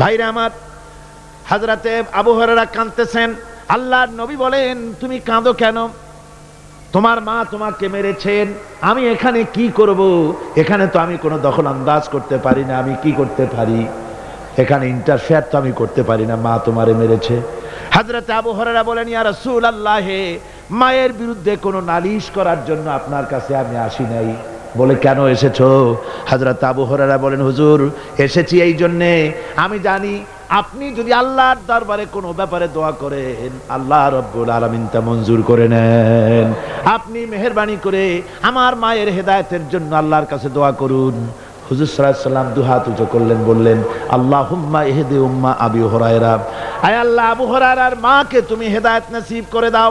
ভাইরা আমার হাজরাতে আবহাওয়ারা কাঁদতেছেন। আল্লাহর নবী বলেন, তুমি কাঁদো কেন? তোমার মা তোমাকে মেরেছেন, আমি এখানে কি করব? এখানে তো আমি কোনো দখল আন্দাজ করতে পারি না, আমি কি করতে পারি? এখানে ইন্টারফেয়ার তো আমি করতে পারি না, মা তোমারে মেরেছে। হাজরত আবু হরেরা বলেন, ইয়া আল্লাহে মায়ের বিরুদ্ধে কোনো নালিশ করার জন্য আপনার কাছে আমি আসি নাই। বলে, কেন এসেছ? হাজরত আবু হরারা বলেন, হুজুর, এসেছি এই জন্যে। আমি জানি আপনি যদি আল্লাহর দরবারে কোনো ব্যাপারে দোয়া করেন, আল্লাহ রব্বুল আলামিন তা মঞ্জুর করে নেন। আপনি মেহেরবানি করে আমার মায়ের হেদায়তের জন্য আল্লাহর কাছে দোয়া করুন। হুজুর সাল্লাম দুহাত উঁচু করলেন, বললেন আল্লাহ হুম্মা এহেদে উম্মা আবি হরায়রা। আয় আল্লাহ, আবু হরায়রার মাকে তুমি হেদায়েত নসিব করে দাও।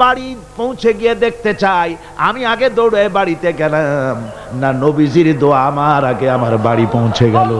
বাড়ি পৌঁছে গিয়ে দেখতে চাই। আমি আগে দৌড়ে বাড়িতে গেলাম। না নবীজির দোয়া আমার আগে আমার বাড়ি পৌঁছে গেল।